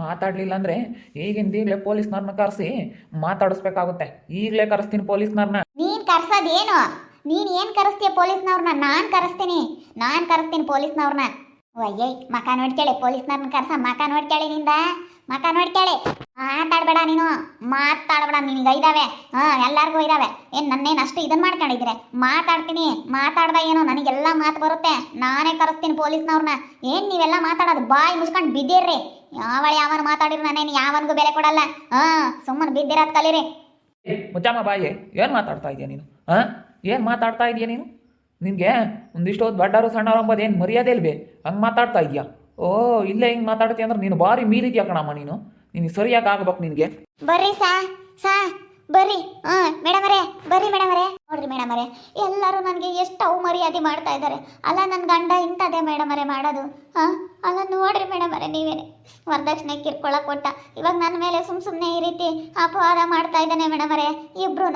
ಮಾತಾಡಲಿಲ್ಲ ಅಂದ್ರೆ ಈಗಿಂದ ಈಗಲೇ ಪೊಲೀಸ್ನವ್ರನ್ನ ಕರೆಸಿ ಮಾತಾಡಿಸ್ಬೇಕಾಗುತ್ತೆ. ಈಗಲೇ ಕರೆಸ್ತೀನಿ ಪೊಲೀಸ್ನವ್ರನ್ನ ನೀನ್ ಕರ್ಸೋದೇನು? ನೀನ್ ಏನ್ ಕರೆಸ್ತೀಯ ಪೊಲೀಸ್ನವ್ರನ್ನ ನಾನ್ ಕರೆಸ್ತೀನಿ. ನಾನ್ ಕರೆಸ್ತೀನಿ ಪೊಲೀಸ್ನವ್ರನ್ನ ಅಯ್ಯಯ್ ಮಕ ನೋಡ್ಕೇಳಿ ಪೊಲೀಸ್ನವ್ರನ್ನ ಕರ್ಸ. ಮಕ ನೋಡ್ಕೇಳಿ ನಿಂದ? ಮಕ ನೋಡ್ಕೇಳಿ ಮಾತಾಡ್ಬೇಡ ನೀನು. ಮಾತಾಡ್ಬೇಡ, ನಿನಗೆ ಇದಾವೆ ಹಾ, ಎಲ್ಲಾರ್ಗು ಇದಾವೆ ಏನ್ ನನ್ನೇನು ಅಷ್ಟು ಇದನ್ ಮಾಡ್ಕೊಂಡಿದ್ರೆ ಮಾತಾಡ್ತೀನಿ. ಮಾತಾಡ್ದ ಏನೋ? ನನಗೆಲ್ಲ ಮಾತು ಬರುತ್ತೆ. ನಾನೇ ಕರೆಸ್ತೀನಿ ಪೊಲೀಸ್ನವ್ರನ್ನ ಏನ್ ನೀವೆಲ್ಲ ಮಾತಾಡೋದು? ಬಾಯಿ ಮುಚ್ಕೊಂಡು ಬಿದ್ದಿರ್ರಿ. ಯಾವಳ ಯಾವನು ಮಾತಾಡಿದ್ರು ನಾನೇನು ಯಾವನಿಗೂ ಬೆಲೆ ಕೊಡಲ್ಲ? ಹಾ ಸುಮ್ಮನೆ ಬಿದ್ದಿರೋದ್ ಕಲೀರಿ. ಮುತ್ತಮ್ಮ ಮುಚ್ಚಮ್ಮ ಬಾಯಿ ಏನು ಮಾತಾಡ್ತಾ ಇದೀಯ ನೀನು? ಹಾಂ ಏನು ಮಾತಾಡ್ತಾ ಇದೀಯ ನೀನು? ನಿನಗೆ ಒಂದಿಷ್ಟು ಹೊತ್ತು ದೊಡ್ಡವರು ಸಣ್ಣವರು ಅಂಬೋದು ಏನು ಮರ್ಯಾದೆ ಇಲ್ವೇ? ಹಂಗೆ ಮಾತಾಡ್ತಾ ಇದೀಯಾ? ಓ ಇಲ್ಲೇ ಹಿಂಗೆ ಮಾತಾಡ್ತೀಯ ಅಂದ್ರೆ ನೀನು ಭಾರಿ ಮೀರಿದ್ಯಾ ಕಣಮ್ಮ ನೀನು? ನೀನು ಸರಿಯಾಗಿ ಆಗ್ಬೇಕು ನಿನಗೆ. ಬರ್ರಿ ಸಾ ಸಾ ಬರ್ರಿ. ಹಾ ಮೇಡಮರೇ ಬರ್ರಿ ಮೇಡಮರೇ. ನೋಡ್ರಿ ಮೇಡಮರೇ ಎಲ್ಲರೂ ನನಗೆ ಎಷ್ಟು ಅವು ಮರ್ಯಾದೆ ಮಾಡ್ತಾ ಇದ್ದಾರೆ ಅಲ್ಲ ನನ್ನ ಗಂಡ ಇಂಥದ್ದೇ ಮೇಡಮರೇ ಮಾಡೋದು. ಹಾ? ಅಲ್ಲ ನೋಡ್ರಿ ಮೇಡಮರೇ ನೀವೇನೆ. ವರದಕ್ಷಿಣೆ ಕಿರ್ಕೊಳಕ್ ಕೊಟ್ಟ ಇವಾಗ ನನ್ನ ಮೇಲೆ ಸುಮ್ ಸುಮ್ಮನೆ ಈ ರೀತಿ ಅಪಹಾರ ಮಾಡ್ತಾ ಇದ್ದಾನೆ ಮೇಡಮರೇ ಇಬ್ರು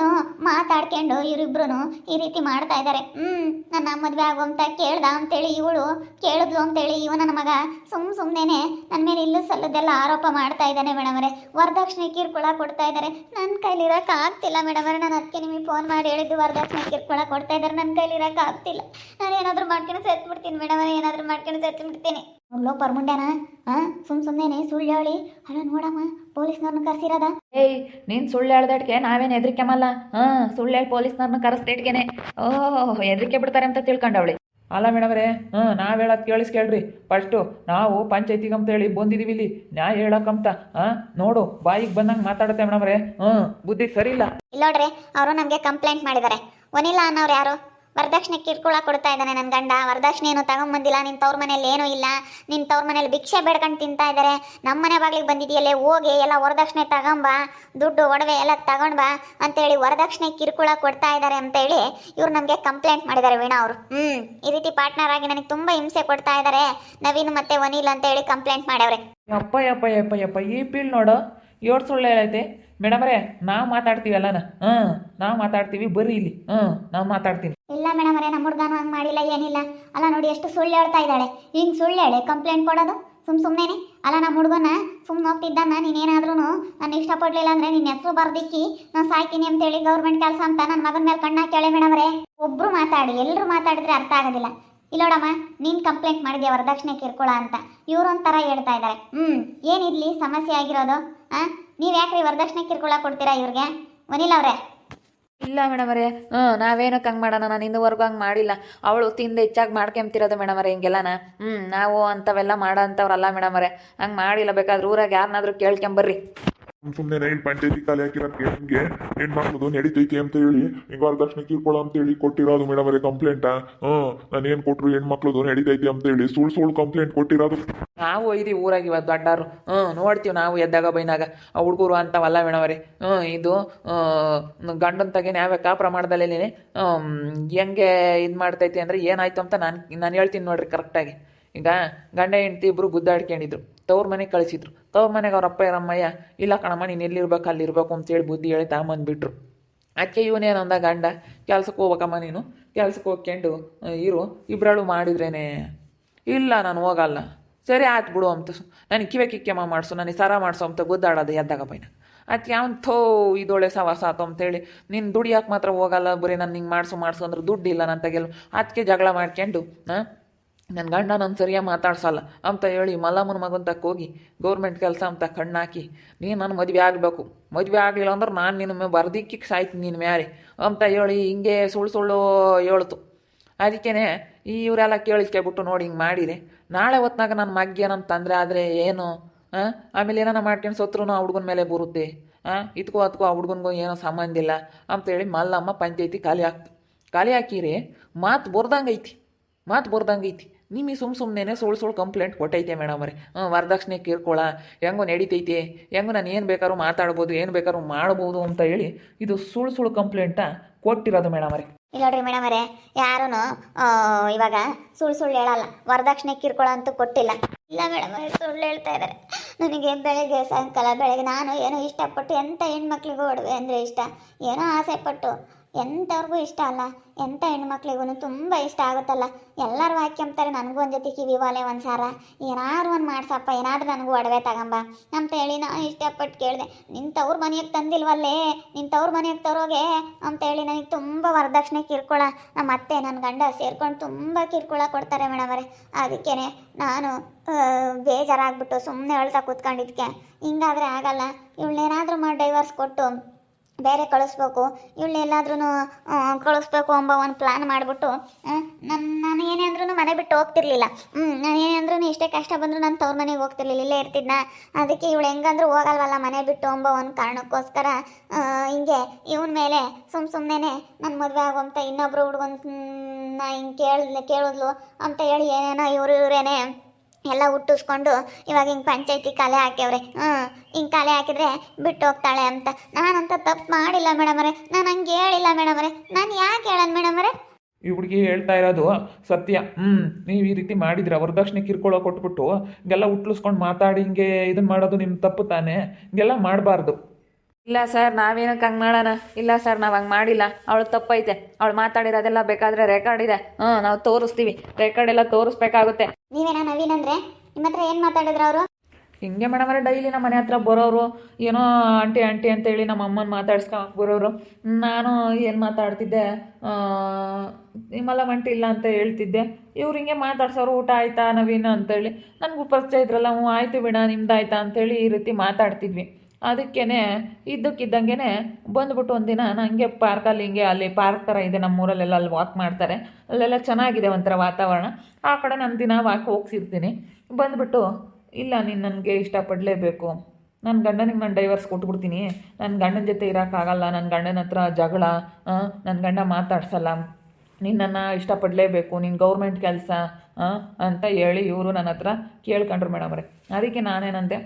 ಮಾತಾಡ್ಕೊಂಡು ಇವರಿಬ್ರು ಈ ರೀತಿ ಮಾಡ್ತಾ ಇದ್ದಾರೆ. ಹ್ಮ್, ನನ್ನ ಮದುವೆ ಆಗು ಅಂತ ಕೇಳ್ದ ಅಂತೇಳಿ ಇವಳು ಕೇಳಿದ್ಲು ಅಂತೇಳಿ ಇವ ನನ್ನ ಮಗ ಸುಮ್ ಸುಮ್ಮನೆ ನನ್ನ ಮೇಲೆ ಇಲ್ಲೂ ಸಲ್ಲದೆಲ್ಲ ಆರೋಪ ಮಾಡ್ತಾ ಇದ್ದಾನೆ ಮೇಡಮರೇ ವರದಕ್ಷಿಣೆ ಕಿರ್ಕೊಳ ಕೊಡ್ತಾ ಇದ್ದಾರೆ. ನನ್ನ ಕೈಲಿ ಆಗ್ತಿಲ್ಲ ಆಗ್ತಿಲ್ಲ ಅರೆ ನಾನು ಅದಕ್ಕೆ ನಿಮಗೆ ಫೋನ್ ಮಾಡಿ ಹೇಳಿದ್ದು ವರದಕ್ಷಿಣೆ ಕಿರ್ಕೊಳ ಕೊಡ್ತಾ ಇದ್ದಾರೆ. ನನ್ನ ಕೈಲಿ ಆಗ್ತಿಲ್ಲ. ನಾನು ಏನಾದರೂ ಮಾಡ್ಕೊಂಡು ಸೆತ್ಬಿಡ್ತೀನಿ ಮೇಡಮರೇ ಏನಾದರೂ ಮಾಡ್ಕೊಂಡು ಸೆತ್ಬಿಡ್ತೀನಿ. ಲೋ ಪರ್ಮುಂಡ್ಯಾನ ಹಾಂ ಸುಮ್ ಸುಮ್ಮನೆ ಸುಳ್ಳು ಹೇಳಿ. ಅಲ್ಲ ನೋಡಮ್ಮ ಪೊಲೀಸ್ನವ್ರನ್ನ ಕರ್ಸಿರದ? ಏಯ್ ನೀನು ಸುಳ್ಳು ಹೇಳ್ದಟ್ಗೆ ನಾವೇನು ಹೆದರಿಕೆಮಲ್ಲ? ಹಾಂ ಸುಳ್ಳು ಹೇಳಿ ಪೊಲೀಸ್ನವ್ರನ್ನ ಕರೆಸ್ತೇಟ್ಗೆನೆ ಓಹ್ ಹೆದರಿಕೆ ಬಿಡ್ತಾರೆ ಅಂತ ತಿಳ್ಕೊಂಡವಳಿ ಅಲ್ಲ ಮೇಡಮ್ರೆ ಹಾ ನಾವು ಕೇಳಿಸ್ ಕೇಳ್ರಿ. ಫಸ್ಟ್ ನಾವು ಪಂಚಾಯತಿಗೆ ಅಂತ ಹೇಳಿ ಬಂದಿದೀವಿ ಇಲ್ಲಿ. ನ್ಯಾಯ ಹೇಳಕ್ಕಂತ ಹಾ ನೋಡು ಬಾಯಿಗೆ ಬಂದಂಗೆ ಮಾತಾಡುತ್ತೆ ಮೇಡಮ್ರೆ. ಹ್ಞೂ ಬುದ್ಧಿ ಸರಿ ಇಲ್ಲ. ಇಲ್ಲ ನೋಡ್ರಿ ಅವರು ನಮಗೆ ಕಂಪ್ಲೇಂಟ್ ಮಾಡಿದ್ದಾರೆ ಒನಿಲ್ಲ ಅನ್ನೋರು ಯಾರು? ವರದಕ್ಷಿಣೆ ಕಿರ್ಕುಳ ಕೊಡ್ತಾ ಇದ್ದಾನೆ ನನ್ನ ಗಂಡ. ವರದಕ್ಷಿಣೆ ಏನು ತಗೊಂಬಂದಿಲ್ಲ ನಿನ್ನ ತವ್ರ ಮನೇಲಿ ಏನೂ ಇಲ್ಲ. ನಿನ್ನ ತವ್ರ ಮನೇಲಿ ಭಿಕ್ಷೆ ಬೇಡ್ಕೊಂಡು ತಿಂತಾ ಇದ್ದಾರೆ ನಮ್ಮ ಮನೆ ಬಾಗಿಲಿಗೆ ಬಂದಿದೆಯಲ್ಲೇ, ಹೋಗಿ ಎಲ್ಲ ವರದಕ್ಷಿಣೆ ತಗೊಂಬ ದುಡ್ಡು, ಒಡವೆ ಎಲ್ಲ ತಗೊಂಡ್ ಬಾ ಅಂತೇಳಿ ವರದಕ್ಷಿಣೆ ಕಿರುಕುಳ ಕೊಡ್ತಾ ಇದ್ದಾರೆ ಅಂತೇಳಿ ಇವ್ರು ನಮಗೆ ಕಂಪ್ಲೇಂಟ್ ಮಾಡಿದ್ದಾರೆ ವೀಣಾ ಅವರು. ಹ್ಮ್, ಈ ರೀತಿ ಪಾರ್ಟ್ನರ್ ಆಗಿ ನನಗೆ ತುಂಬಾ ಹಿಂಸೆ ಕೊಡ್ತಾ ಇದ್ದಾರೆ ನವೀನ್ ಮತ್ತೆ ಒನಿಲ್ ಅಂತ ಹೇಳಿ ಕಂಪ್ಲೇಂಟ್ ಮಾಡ್ಯವ್ರೆ. ಅಪ್ಪ ಅಪ್ಪ ಅಪ್ಪ ಅಪ್ಪ ಈ ಪೀಲ್ ನೋಡು. ಏಳು ಸುಳ್ಳು ಹೇಳೈತೆ. ಮೇಡಮ್ರೆ, ನಾವು ಮಾತಾಡ್ತೀವಿ ಅಲ್ಲನ? ಹ್ಞೂ ನಾವು ಮಾತಾಡ್ತೀವಿ, ಬರ್ರಿ ಇಲ್ಲಿ. ಹ್ಞೂ ನಾವು ಮಾತಾಡ್ತೀನಿ. ಇಲ್ಲ ಮೇಡಮ್ ಅವರೇ, ನಮ್ಮ ಹುಡುಗನೂ ಹಂಗೆ ಮಾಡಿಲ್ಲ, ಏನಿಲ್ಲ. ಅಲ್ಲ ನೋಡಿ, ಎಷ್ಟು ಸುಳ್ಳು ಹೇಳ್ತಾ ಇದ್ದಾಳೆ. ಹಿಂಗೆ ಸುಳ್ಳು ಹೇಳಿ ಕಂಪ್ಲೇಂಟ್ ಕೊಡೋದು? ಸುಮ್ ಸುಮ್ಮನೆ ಅಲ್ಲ, ನಮ್ಮ ಹುಡುಗನ ಸುಮ್ಮನೆ ಹೋಗ್ತಿದ್ದಾನ ನೀನೇನಾದ್ರೂ ನಾನು ಇಷ್ಟಪಡಲಿಲ್ಲ ಅಂದರೆ ನಿನ್ನ ಹೆಸರು ಬರ್ದಿಕ್ಕಿ ನಾನು ಸಾಯ್ತೀನಿ ಅಂತೇಳಿ ಗೌರ್ಮೆಂಟ್ ಕೆಲಸ ಅಂತ ನನ್ನ ಮಗನ ಮೇಲೆ ಕಣ್ಣ ಕೇಳಿ ಅವರೇ. ಒಬ್ಬರು ಮಾತಾಡಿ ಎಲ್ಲರೂ ಮಾತಾಡಿದ್ರೆ ಅರ್ಥ ಆಗೋದಿಲ್ಲ. ಇಲ್ಲೋಡಮ್ಮ ನೀನು ಕಂಪ್ಲೇಂಟ್ ಮಾಡಿದ್ಯಾ ವರದಕ್ಷಿಣೆ ಕಿರ್ಕೊಳ ಅಂತ. ಇವ್ರು ಒಂಥರ ಹೇಳ್ತಾ ಇದ್ದಾರೆ ಹ್ಞೂ ಏನಿರಲಿ ಸಮಸ್ಯೆ ಆಗಿರೋದು ಹಾಂ ನೀವು ಯಾಕ್ರಿ ವರದಕ್ಷಿಣೆ ಕಿರ್ಕೊಳ ಕೊಡ್ತೀರಾ ಇವ್ರಿಗೆ? ವನಿಲ್ ಅವರೇ. ಇಲ್ಲ ಮೇಡಮರೇ ಹ್ಞೂ ನಾವೇನಕ್ಕೆ ಹಂಗೆ ಮಾಡೋಣ, ನಾನು ಇನ್ನುವರೆಗೂ ಹಂಗೆ ಮಾಡಿಲ್ಲ. ಅವಳು ತಿಂದು ಹೆಚ್ಚಾಗಿ ಮಾಡ್ಕೊಂತಿರೋದು ಮೇಡಮರೇ ಹಿಂಗೆಲ್ಲನ? ಹ್ಞೂ ನಾವು ಅಂಥವೆಲ್ಲ ಮಾಡೋ ಅಂಥವ್ರಲ್ಲ ಮೇಡಮರೇ. ಹಂಗೆ ಮಾಡಿಲ್ಲ, ಬೇಕಾದ್ರೆ ಊರಾಗ ಯಾರನ್ನಾದ್ರೂ ಕೇಳ್ಕೊಂಬರ್ರಿ. ಸುಮ್ಮನೆ ಇಲ್ಲಿ ಪಂಚಾಯತಿ ಖಾಲಿ ಹಾಕಿರೋದಕ್ಕೆ ನಿಮಗೆ ಹೆಣ್ಮಕ್ಳದು ನಡೀತೈತಿ ಅಂತ ಹೇಳಿ. ಹಿಂಗೆ ವರದಕ್ಷಿಣೆ ಕೀಳ್ಕೊಳ್ಳೋ ಅಂತ ಹೇಳಿ ಕೊಟ್ಟಿರೋದು ಮೇಡಮ್ ಅವರೇ ಕಂಪ್ಲೇಂಟಾ ಹ್ಞೂ ನಾನು ಏನು ಕೊಟ್ಟರು ಹೆಣ್ಮಕ್ಳದು ನಡೀತೈತಿ ಅಂತ ಹೇಳಿ ಸುಳ್ಳು ಸುಳ್ಳು ಕಂಪ್ಲೇಂಟ್ ಕೊಟ್ಟಿರೋದು. ನಾವು ಇದೀವಿ ಊರಾಗ ಇವತ್ತು ದೊಡ್ಡಾರು ಹ್ಞೂ ನೋಡ್ತೀವಿ ನಾವು ಎದ್ದಾಗ ಬೈನಾಗ. ಆ ಹುಡುಗರು ಅಂತವಲ್ಲ ಮೇಡಮರಿ ಹ್ಞೂ ಇದು ಗಂಡನ ತಗೆ ಯಾವ್ಯಾಕ ಪ್ರಮಾಣದಲ್ಲಿ ಹೆಂಗೆ ಇದು ಮಾಡ್ತೈತಿ ಅಂದರೆ ಏನಾಯ್ತು ಅಂತ ನಾನು ನಾನು ಹೇಳ್ತೀನಿ ನೋಡ್ರಿ ಕರೆಕ್ಟಾಗಿ ಈಗ ಗಂಡ ಹೆಂಡತಿ ಇಬ್ಬರು ಗುದ್ದಾಡ್ಕೊಂಡಿದ್ರು. ತವ್ರ ಮನೆಗೆ ಕಳಿಸಿದ್ರು. ತವ್ರ ಮನೆಗೆ ಅವ್ರ ಅಪ್ಪ ಇರಮ್ಮಯ್ಯ ಇಲ್ಲ ಕಣಮ್ಮ, ನೀನು ಎಲ್ಲಿರ್ಬೇಕು, ಅಲ್ಲಿರ್ಬೇಕು ಅಂತೇಳಿ ಬುದ್ಧಿ ಹೇಳಿ ತಗೊಂಬಂದ್ಬಿಟ್ರು ಅದಕ್ಕೆ ಇವನೇನಂದ ಗಂಡ ಕೆಲ್ಸಕ್ಕೆ ಹೋಗ್ಬೇಕಮ್ಮ ನೀನು. ಕೆಲ್ಸಕ್ಕೆ ಹೋಗ್ಕೊಂಡು ಇರು. ಇಬ್ಬರಳು ಮಾಡಿದ್ರೇನೆ. ಇಲ್ಲ, ನಾನು ಹೋಗಲ್ಲ. ಸರಿ ಆಯ್ತು ಬಿಡು ಅಂತ ನನಗೆ ಕಿವೆ ಕಿಕ್ಕೆಮ್ಮ ಮಾಡಿಸು, ನನಗೆ ಸರ ಮಾಡಿಸು ಅಂತ ಗುದ್ದಾಡೋದು ಎದ್ದಾಗ ಪೈನ. ಅದಕ್ಕೆ ಅವ್ನು, ಥೋ ಇದೊಳೆ ಸವಾಸ ಆತು ಅಂತೇಳಿ ನೀನು ದುಡಿಯೋಕೆ ಮಾತ್ರ ಹೋಗಲ್ಲ, ಬರೀ ನಾನು ಹಿಂಗೆ ಮಾಡಿಸು ಮಾಡಿಸು ಅಂದ್ರೆ ದುಡ್ಡು ಇಲ್ಲ ನನ್ನ ತೆಗೆಲು ಅದಕ್ಕೆ ಜಗಳ ಮಾಡ್ಕೊಂಡು ಹಾಂ ನನ್ನ ಗಂಡ ನನ್ನ ಸರಿಯಾಗಿ ಮಾತಾಡ್ಸಲ್ಲ. ಅಂತ ಹೇಳಿ ಮಲ್ಲಮ್ಮನ ಮಗನ ತಕ್ಕ ಹೋಗಿ ಗೌರ್ಮೆಂಟ್ ಕೆಲಸ ಅಂತ ಕಣ್ಣಾಕಿ ನೀನು ನನ್ನ ಮದುವೆ ಆಗಬೇಕು. ಮದುವೆ ಆಗಲಿಲ್ಲ ಅಂದ್ರೆ ನಾನು ನಿನ್ನ ಬರ್ದಿಕ್ಕಿ ಸಾಯ್ತೀನಿ ನಿನ್ನ ಮ್ಯಾರೆ ಅಂತ ಹೇಳಿ ಹಿಂಗೆ ಸುಳ್ಳು ಸುಳ್ಳು ಹೇಳ್ತು. ಅದಕ್ಕೇ ಈ ಇವರೆಲ್ಲ ಕೇಳಿಸ್ಕೊಬಿಟ್ಟು ನೋಡಿ ಹಿಂಗೆ ಮಾಡಿರಿ ನಾಳೆ ಹೊತ್ನಾಗ ನನ್ನ ಮಗ್ಗೆ ಏನಂತ ತೊಂದರೆ ಆದರೆ ಏನು? ಹಾಂ ಆಮೇಲೆ ಏನಾರ ಮಾಡ್ಕೊಂಡು ಸತ್ರು ಆ ಹುಡುಗನ ಮೇಲೆ ಬರುತ್ತೆ. ಹಾಂ ಇದಕ್ಕೂ ಅದಕ್ಕೂ ಆ ಹುಡುಗನಿಗೂ ಏನೋ ಸಂಬಂಧ ಇಲ್ಲ ಅಂತೇಳಿ ಮಲ್ಲಮ್ಮ ಪಂಚಾಯತಿ ಖಾಲಿ ಹಾಕ್ತು. ಖಾಲಿ ಹಾಕಿರಿ ಮಾತು ಬರ್ದಂಗೆ ಐತಿ ಮಾತು ಬರ್ದಂಗೆ ಐತಿ ನಿಮಗೆ ಸುಮ್ಮ ಸುಮ್ಮನೆ ಸುಳ್ಳು ಸುಳ್ಳು ಕಂಪ್ಲೇಂಟ್ ಕೊಟ್ಟೈತೆ ಮೇಡಮ್ ರೀ ಹ್ಞೂ ವರದಕ್ಷಿಣೆ ಕಿರ್ಕೊಳ, ಹೆಂಗೋ ನಡೀತೈತೆ, ಹೆಂಗೋ ನಾನು ಏನು ಬೇಕಾದ್ರೂ ಮಾತಾಡ್ಬೋದು, ಏನು ಬೇಕಾದ್ರೂ ಮಾಡ್ಬೋದು ಅಂತ ಹೇಳಿ ಇದು ಸುಳ್ಳು ಸುಳ್ಳು ಕಂಪ್ಲೇಂಟ ಕೊಟ್ಟಿರೋದು ಮೇಡಮ್ ರೀ ಇಲ್ಲ ನೋಡ್ರಿ ಮೇಡಮ್ ಅವರೇ ಯಾರೂ ಇವಾಗ ಸುಳ್ಳು ಸುಳ್ಳು ಹೇಳಲ್ಲ, ವರದಕ್ಷಿಣೆ ಕಿರ್ಕೊಳ ಅಂತೂ ಕೊಟ್ಟಿಲ್ಲ. ಇಲ್ಲ ಮೇಡಮ್ ಅವರೇ, ಸುಳ್ಳು ಹೇಳ್ತಾ ಇದ್ದಾರೆ ನನಗೆ ಬೆಳಗ್ಗೆ, ಸಾಯಂಕಾಲ, ಬೆಳಗ್ಗೆ ನಾನು ಏನೋ ಇಷ್ಟಪಟ್ಟು ಎಂಥ ಹೆಣ್ಮಕ್ಳಿಗೂ ಒಡವೆ ಅಂದರೆ ಇಷ್ಟ? ಏನೋ ಆಸೆ ಪಟ್ಟು ಎಂಥವ್ರಿಗೂ ಇಷ್ಟ ಅಲ್ಲ. ಎಂಥ ಹೆಣ್ಮಕ್ಳಿಗೂ ತುಂಬ ಇಷ್ಟ ಆಗುತ್ತಲ್ಲ. ಎಲ್ಲರೂ ಹಾಕ್ಯಂತಾರೆ ನನಗೂ ಒಂದು ಜೊತೆ ಕಿವಿ ವಾಲೆ ಒಂದು ಸಾರ. ಏನಾದ್ರು ಒಂದು ಮಾಡ್ಸಪ್ಪ, ಏನಾದರೂ ನನಗೂ ಒಡವೆ ತಗೊಂಬ. ಅಂತ ಹೇಳಿ ನಾನು ಇಷ್ಟಪಟ್ಟು ಕೇಳಿದೆ, ನಿಂತವ್ರ ಮನೆಯಾಗೆ ತಂದಿಲ್ವಲ್ಲೇ, ನಿಂತವ್ರ ಮನೆಯಾಗೆ ಮನೆಗೆ ತರೋಗೆ? ಅಂತೇಳಿ ನನಗೆ ತುಂಬ ವರದಕ್ಷಿಣೆ ಕಿರ್ಕೊಳ. ನಮ್ಮ ಅತ್ತೆ ನನ್ನ ಗಂಡ ಸೇರ್ಕೊಂಡು ತುಂಬ ಕಿರ್ಕೊಳ ಕೊಡ್ತಾರೆ ಮೇಡಮರೇ ಅದಕ್ಕೇ ನಾನು ಬೇಜಾರಾಗ್ಬಿಟ್ಟು ಸುಮ್ಮನೆ ಹೇಳ್ತಾ ಕೂತ್ಕೊಂಡಿದ್ಕೆ. ಹಿಂಗಾದರೆ ಆಗಲ್ಲ. ಇವಳನ್ನೇನಾದರೂ ಮಾಡಿ ಡೈವರ್ಸ್ ಕೊಟ್ಟು. ಬೇರೆ ಕಳಿಸ್ಬೇಕು. ಇವಳೆಲ್ಲಾದ್ರೂ ಕಳಿಸ್ಬೇಕು ಅಂಬ ಒಂದು ಪ್ಲ್ಯಾನ್ ಮಾಡಿಬಿಟ್ಟು ನನ್ನ ನಾನು ಏನೇ ಅಂದ್ರೂ ಮನೆ ಬಿಟ್ಟು ಹೋಗ್ತಿರ್ಲಿಲ್ಲ. ಹ್ಞೂ ನಾನು ಏನೇ ಅಂದ್ರೂ ಇಷ್ಟೇ ಕಷ್ಟ ಬಂದರೂ ನಾನು ತವ್ರ ಮನೆಗೆ ಹೋಗ್ತಿರ್ಲಿಲ್ಲ. ಇಲ್ಲೇ ಇರ್ತಿದ್ನ. ಅದಕ್ಕೆ ಇವಳು ಹೆಂಗಂದ್ರೂ ಹೋಗಲ್ವಲ್ಲ ಮನೆ ಬಿಟ್ಟು ಅಂಬ ಒಂದು ಕಾರಣಕ್ಕೋಸ್ಕರ ಹಿಂಗೆ ಇವನ ಮೇಲೆ ಸುಮ್ಮ ಸುಮ್ಮನೆ ನನ್ನ ಮದುವೆ ಆಗುವಂತ ಇನ್ನೊಬ್ರು ಹುಡುಗನ ಹಿಂಗೆ ಕೇಳಿದ್ಲು ಕೇಳಿದ್ಲು ಅಂತ ಹೇಳಿ ಏನೇನೋ ಇವರು ಇವರೇನೆ ಎಲ್ಲ ಹುಟ್ಟಿಸ್ಕೊಂಡು ಇವಾಗ ಹಿಂಗೆ ಪಂಚಾಯತಿ ಕಲೆ ಹಾಕ್ಯವ್ರೆ. ಹ್ಞೂ ಹಿಂಗೆ ಕಲೆ ಹಾಕಿದ್ರೆ ಬಿಟ್ಟು ಹೋಗ್ತಾಳೆ ಅಂತ. ನಾನಂತ ತಪ್ಪು ಮಾಡಿಲ್ಲ ಮೇಡಮರೇ ನಾನು ಹಂಗೆ ಹೇಳಿಲ್ಲ ಮೇಡಮರೇ ನಾನು ಯಾಕೆ ಹೇಳೋಣ ಮೇಡಮರೇ ಈ ಹುಡುಗಿ ಹೇಳ್ತಾ ಇರೋದು ಸತ್ಯ. ಹ್ಞೂ ನೀವು ಈ ರೀತಿ ಮಾಡಿದ್ರೆ ವರದಕ್ಷಿಣೆ ಕಿರ್ಕೊಳ್ಳೋ ಕೊಟ್ಬಿಟ್ಟು ಹಿಂಗೆಲ್ಲ ಉಟ್ಲಿಸ್ಕೊಂಡು ಮಾತಾಡಿ ಹಿಂಗೆ ಇದು ಮಾಡೋದು ನಿಮ್ಮ ತಪ್ಪು ತಾನೇ. ಹಿಂಗೆಲ್ಲ ಮಾಡಬಾರ್ದು. ಇಲ್ಲ ಸರ್ ನಾವೇನಕ್ಕೆ ಹಂಗೆ ಮಾಡೋಣ ಇಲ್ಲ ಸರ್ ನಾವು ಹಂಗೆ ಮಾಡಿಲ್ಲ. ಅವಳು ತಪ್ಪೈತೆ. ಅವಳು ಮಾತಾಡಿರೋದೆಲ್ಲ ಬೇಕಾದರೆ ರೆಕಾರ್ಡ್ ಇದೆ. ಹಾಂ ನಾವು ತೋರಿಸ್ತೀವಿ. ರೆಕಾರ್ಡ್ ಎಲ್ಲ ತೋರಿಸ್ಬೇಕಾಗುತ್ತೆ. ನೀವೇನಾ ನವೀನ್ ಅಂದ್ರೆ? ನಿಮ್ಮ ಹತ್ರ ಏನು ಮಾತಾಡಿದ್ರು ಅವರು? ಹಿಂಗೆ ಮೇಡಮರೆ ಡೈಲಿ ನಮ್ಮ ಮನೆ ಹತ್ರ ಬರೋರು ಏನೋ ಆಂಟಿ ಆಂಟಿ ಅಂತೇಳಿ ನಮ್ಮ ಅಮ್ಮನ ಮಾತಾಡ್ಸ್ಕೊ ಬರೋರು ನಾನು ಏನು ಮಾತಾಡ್ತಿದ್ದೆ? ನಿಮ್ಮಲ್ಲ ಮಂಟಿ ಇಲ್ಲ ಅಂತ ಹೇಳ್ತಿದ್ದೆ. ಇವ್ರು ಹಿಂಗೆ ಮಾತಾಡ್ಸೋರು ಊಟ ಆಯ್ತಾ ನವೀನ ಅಂತೇಳಿ. ನನಗೂ ಪರಿಚಯ ಇದ್ರಲ್ಲ ಹ್ಞೂ ಆಯ್ತು ಬಿಡ ನಿಮ್ದು ಆಯ್ತಾ ಅಂತೇಳಿ ಈ ರೀತಿ ಮಾತಾಡ್ತಿದ್ವಿ. ಅದಕ್ಕೇ ಇದ್ದಕ್ಕಿದ್ದಂಗೆ ಬಂದ್ಬಿಟ್ಟು ಒಂದಿನ ನನಗೆ ಪಾರ್ಕಲ್ಲಿ ಹಿಂಗೆ ಅಲ್ಲಿ ಪಾರ್ಕ್ ಥರ ಇದೆ ನಮ್ಮೂರಲ್ಲೆಲ್ಲ ಅಲ್ಲಿ ವಾಕ್ ಮಾಡ್ತಾರೆ. ಅಲ್ಲೆಲ್ಲ ಚೆನ್ನಾಗಿದೆ ಒಂಥರ ವಾತಾವರಣ. ಆ ಕಡೆ ನಾನು ದಿನ ವಾಕ್ ಹೋಗ್ಸಿರ್ತೀನಿ. ಬಂದ್ಬಿಟ್ಟು, ಇಲ್ಲ, ನೀನು ನನಗೆ ಇಷ್ಟಪಡಲೇಬೇಕು. ನನ್ನ ಗಂಡನಿಗೆ ನಾನು ಡೈವರ್ಸ್ ಕೊಟ್ಬಿಡ್ತೀನಿ. ನನ್ನ ಗಂಡನ ಜೊತೆ ಇರೋಕ್ಕಾಗಲ್ಲ ನನ್ನ ಗಂಡನ ಹತ್ರ ಜಗಳ ನನ್ನ ಗಂಡ ಮಾತಾಡ್ಸಲ್ಲ. ನಿನ್ನನ್ನು ಇಷ್ಟಪಡಲೇಬೇಕು ನಿನ್ನ ಗೌರ್ಮೆಂಟ್ ಕೆಲಸ ಅಂತ ಹೇಳಿ ಇವರು ನನ್ನ ಹತ್ರ ಕೇಳ್ಕೊಂಡ್ರು ಮೇಡಮ್ರೆ ಅದಕ್ಕೆ ನಾನೇನಂದೆ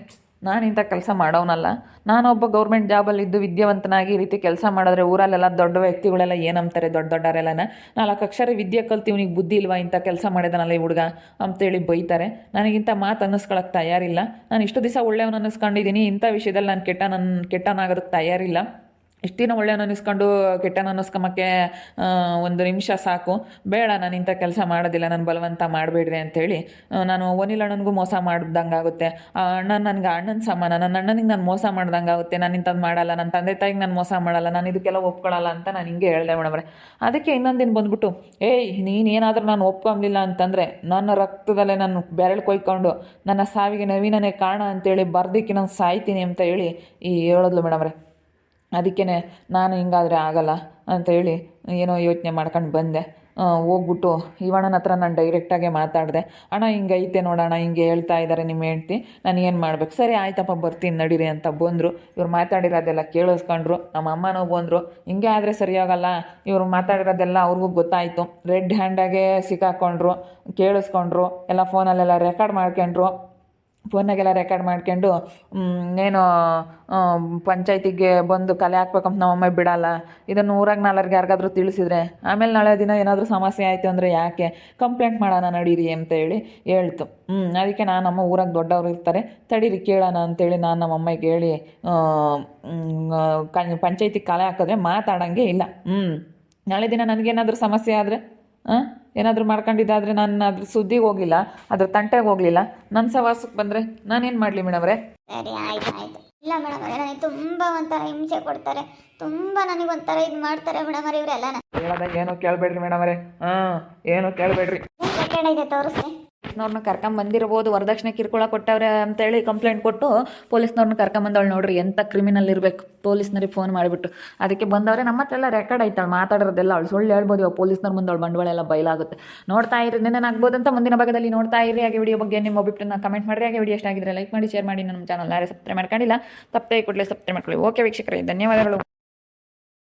ನಾನು ಇಂಥ ಕೆಲಸ ಮಾಡೋನಲ್ಲ. ನಾನೊಬ್ಬ ಗೌರ್ಮೆಂಟ್ ಜಾಬಲ್ಲಿದ್ದು ವಿದ್ಯಾವಂತನಾಗಿ ಈ ರೀತಿ ಕೆಲಸ ಮಾಡಿದ್ರೆ ಊರಲ್ಲೆಲ್ಲ ದೊಡ್ಡ ವ್ಯಕ್ತಿಗಳೆಲ್ಲ ಏನಂತಾರೆ ದೊಡ್ಡ ದೊಡ್ಡವರೆಲ್ಲನ? ನಾಲ್ಕು ಅಕ್ಷರ ವಿದ್ಯೆ ಕಲ್ತು ಇವನಿಗೆ ಬುದ್ಧಿ ಇಲ್ವಾ ಇಂಥ ಕೆಲಸ ಮಾಡಿದಾನಲ್ಲ ಈ ಹುಡುಗ ಅಂತೇಳಿ ಬೈತಾರೆ. ನನಗಿಂತ ಮಾತು ಅನ್ನಿಸ್ಕೊಳಕ್ಕೆ ತಯಾರಿಲ್ಲ. ನಾನು ಇಷ್ಟು ದಿವಸ ಒಳ್ಳೆಯವನು ಅನ್ನಿಸ್ಕೊಂಡಿದ್ದೀನಿ ಇಂಥ ವಿಷಯದಲ್ಲಿ ನಾನು ಕೆಟ್ಟ ನನ್ನ ಕೆಟ್ಟನಾಗೋದಕ್ಕೆ ತಯಾರಿಲ್ಲ. ಇಷ್ಟು ದಿನ ಅನಿಸ್ಕೊಂಡು ಅನ್ನಿಸ್ಕೊಂಡು ಕೆಟ್ಟನ ಅನ್ನಿಸ್ಕೊಂಬಕ್ಕೆ ಒಂದು ನಿಮಿಷ ಸಾಕು. ಬೇಡ, ನಾನು ಇಂಥ ಕೆಲಸ ಮಾಡೋದಿಲ್ಲ, ನಾನು ಬಲವಂತ ಮಾಡಬೇಡ್ರಿ ಅಂಥೇಳಿ ನಾನು ಒನಿಲ್ ಅಣ್ಣನಿಗೂ ಮೋಸ ಮಾಡ್ದಂಗೆ ಆಗುತ್ತೆ ಆ ಅಣ್ಣ ನನಗೆ ಅಣ್ಣನ ಸಮಾನ. ನನ್ನ ಅಣ್ಣನಿಗೆ ನಾನು ಮೋಸ ಮಾಡ್ದಂಗೆ ಆಗುತ್ತೆ ನಾನು ಇಂಥದ್ದು ಮಾಡಲ್ಲ ನನ್ನ ತಂದೆ ತಾಯಿಗೆ ನಾನು ಮೋಸ ಮಾಡಲ್ಲ, ನಾನು ಇದಕ್ಕೆಲ್ಲ ಒಪ್ಕೊಳ್ಳಲ್ಲ ಅಂತ ನಾನು ಹಿಂಗೆ ಹೇಳ್ದೆ ಮೇಡಮ್ರೆ. ಅದಕ್ಕೆ ಇನ್ನೊಂದಿನ ಬಂದ್ಬಿಟ್ಟು, ಏಯ್, ನೀನು ಏನಾದರೂ ನಾನು ಒಪ್ಕೊಂಬಲಿಲ್ಲ ಅಂತಂದರೆ, ನನ್ನ ರಕ್ತದಲ್ಲೇ ನಾನು ಬೆರಳು ಕೊಯ್ಕೊಂಡು, ನನ್ನ ಸಾವಿಗೆ ನವೀನನೇ ಕಾರಣ ಅಂತೇಳಿ ಬರ್ದಿಕ್ಕೆ ನಾನು ಸಾಯ್ತೀನಿ ಅಂತ ಹೇಳಿ ಈ ಹೇಳಿದ್ಲು ಮೇಡಮ್ರೆ. ಅದಕ್ಕೇ ನಾನು ಹಿಂಗಾದರೆ ಆಗಲ್ಲ ಅಂತ ಹೇಳಿ ಏನೋ ಯೋಚನೆ ಮಾಡ್ಕೊಂಡು ಬಂದೆ. ಹೋಗ್ಬಿಟ್ಟು ಇವಣ್ಣನ ಹತ್ರ ನಾನು ಡೈರೆಕ್ಟಾಗೆ ಮಾತಾಡಿದೆ. ಅಣ್ಣ ಹಿಂಗೈತೆ ನೋಡೋಣ ಹಿಂಗೆ ಹೇಳ್ತಾ ಇದ್ದಾರೆ ನಿಮ್ಮ ಹೆಂಡ್ತಿ, ನಾನು ಏನು ಮಾಡ್ಬೇಕು? ಸರಿ, ಆಯ್ತಪ್ಪ, ಬರ್ತೀನಿ, ನಡೀರಿ ಅಂತ ಬಂದರು. ಇವ್ರು ಮಾತಾಡಿರೋದೆಲ್ಲ ಕೇಳಿಸ್ಕೊಂಡ್ರು. ನಮ್ಮ ಅಮ್ಮನೂ ಬಂದರು. ಹಿಂಗೆ ಆದರೆ ಸರಿಯಾಗಲ್ಲ. ಇವರು ಮಾತಾಡಿರೋದೆಲ್ಲ ಅವ್ರಿಗೂ ಗೊತ್ತಾಯಿತು. ರೆಡ್ ಹ್ಯಾಂಡಾಗೆ ಸಿಕ್ಕಾಕೊಂಡ್ರು, ಕೇಳಿಸ್ಕೊಂಡ್ರು, ಎಲ್ಲ ಫೋನಲ್ಲೆಲ್ಲ ರೆಕಾರ್ಡ್ ಮಾಡ್ಕೊಂಡ್ರು. ಫೋನಾಗೆಲ್ಲ ರೆಕಾರ್ಡ್ ಮಾಡ್ಕೊಂಡು ಏನು ಪಂಚಾಯ್ತಿಗೆ ಬಂದು ಕಲೆ ಹಾಕ್ಬೇಕಂತ ನಮ್ಮಮ್ಮ ಬಿಡಲ್ಲ. ಇದನ್ನು ಊರಾಗ ನಾಲ್ವರಿಗೆ ಯಾರಿಗಾದ್ರೂ ತಿಳಿಸಿದ್ರೆ, ಆಮೇಲೆ ನಾಳೆ ದಿನ ಏನಾದರೂ ಸಮಸ್ಯೆ ಆಯಿತು ಅಂದರೆ ಯಾಕೆ? ಕಂಪ್ಲೇಂಟ್ ಮಾಡೋಣ ನಡೀರಿ ಅಂತ ಹೇಳಿ ಹೇಳ್ತು. ಅದಕ್ಕೆ ನಾನು ನಮ್ಮ ಊರಾಗ ದೊಡ್ಡವರು ಇರ್ತಾರೆ. ತಡೀರಿ ಕೇಳೋಣ ಅಂತೇಳಿ ನಾನು ನಮ್ಮ ಅಮ್ಮಗೆ ಹೇಳಿ ಪಂಚಾಯ್ತಿಗೆ ಕಲೆ ಹಾಕಿದ್ರೆ ಮಾತಾಡೋಂಗೆ ಇಲ್ಲ. ಹ್ಞೂ ನಾಳೆ ದಿನ ನನಗೇನಾದರೂ ಸಮಸ್ಯೆ ಆದರೆ ಹಾಂ ಏನಾದರೂ ಮಾಡ್ಕೊಂಡಿದ್ದಾದರೆ ನಾನು ಅದ್ರ ಸುದ್ದಿಗೆ ಹೋಗಿಲ್ಲ ಅದ್ರ ತಂಟೆಗೆ ಹೋಗಲಿಲ್ಲ. ನನ್ನ ಸವಾಸಕ್ಕೆ ಬಂದರೆ ನಾನೇನು ಮಾಡಲಿ ಮೇಡಮ್ರೆ ಸರಿ ಆಯ್ತು ಆಯ್ತು. ಇಲ್ಲ ಮೇಡಮ್ ನನಗೆ ತುಂಬ ಒಂಥರ ಹಿಂಸೆ ಕೊಡ್ತಾರೆ. ತುಂಬ ನನಗೆ ಒಂಥರ ಇದು ಮಾಡ್ತಾರೆ ಮೇಡಮ್ ಇವರೆಲ್ಲ ಹೇಳೋದಾಗ ಏನೋ ಕೇಳಬೇಡ್ರಿ ಅವರೇ. ಹಾಂ ಏನೋ ಕೇಳಬೇಡ್ರಿ. ರೆಕಾರ್ಡ್ ಪೊಲೀಸ್ನವ್ರನ್ನ ಕರ್ಕೊಂಬಂದಿರ್ಬೋದು ವರದಕ್ಷಿಣೆ ಕಿರ್ಕೊಳ ಕೊಟ್ಟವ್ರೆ ಅಂತೇಳಿ ಕಂಪ್ಲೇಂಟ್ ಕೊಟ್ಟು ಪೊಲೀಸ್ನವ್ರನ್ನ ಕರ್ಕೊಂಬಂದವಳು ನೋಡ್ರಿ ಎಂಥ ಕ್ರಿಮಿನಲ್ ಇರಬೇಕು. ಪೊಲೀಸ್ನರಿಗೆ ಫೋನ್ ಮಾಡಿಬಿಟ್ಟು. ಅದಕ್ಕೆ ಬಂದವ್ರೆ ನಮ್ಮ ಹತ್ರ ಎಲ್ಲ ರೆಕಾರ್ಡ್ ಆಯ್ತಾಳೆ ಮಾತಾಡಿರೋದೆಲ್ಲ ಅವಳು ಸುಳ್ಳು ಹೇಳ್ಬೋದು. ಇವಾಗ ಪೊಲೀಸ್ನವ್ರ ಮುಂದೆ ಅವಳು ಬಂಡವಾಳ ಎಲ್ಲ ಬಯಲಾಗುತ್ತೆ ನೋಡ್ತಾ ಇರಿ ಆಗ್ಬೋದು ಅಂತ ಮುಂದಿನ ಭಾಗದಲ್ಲಿ ನೋಡ್ತಾ ಇರಿ. ಹಾಗೆ ವಿಡಿಯೋ ಬಗ್ಗೆ ನಿಮ್ಮ ಒಬ್ಬಿಟ್ಟನ್ನ ಕಮೆಂಟ್ ಮಾಡಿರಿ. ಹಾಗೆ ವಿಡಿಯೋ ಎಷ್ಟಾಗಿದ್ರೆ ಲೈಕ್ ಮಾಡಿ ಶೇರ್ ಮಾಡಿ. ನಮ್ಮ ಚಾನಲ್ ಯಾರೇ ಸಬ್ಸ್ಕ್ರೈಬ್ ಮಾಡ್ಕೊಂಡಿಲ್ಲ ತಪ್ಪೇ ಕೂಡಲೇ ಸಬ್ಸ್ಕ್ರೈಬ್ ಮಾಡ್ಕೊಳ್ಳಿ. ಓಕೆ ವೀಕ್ಷಕರೇ, ಧನ್ಯವಾದಗಳು.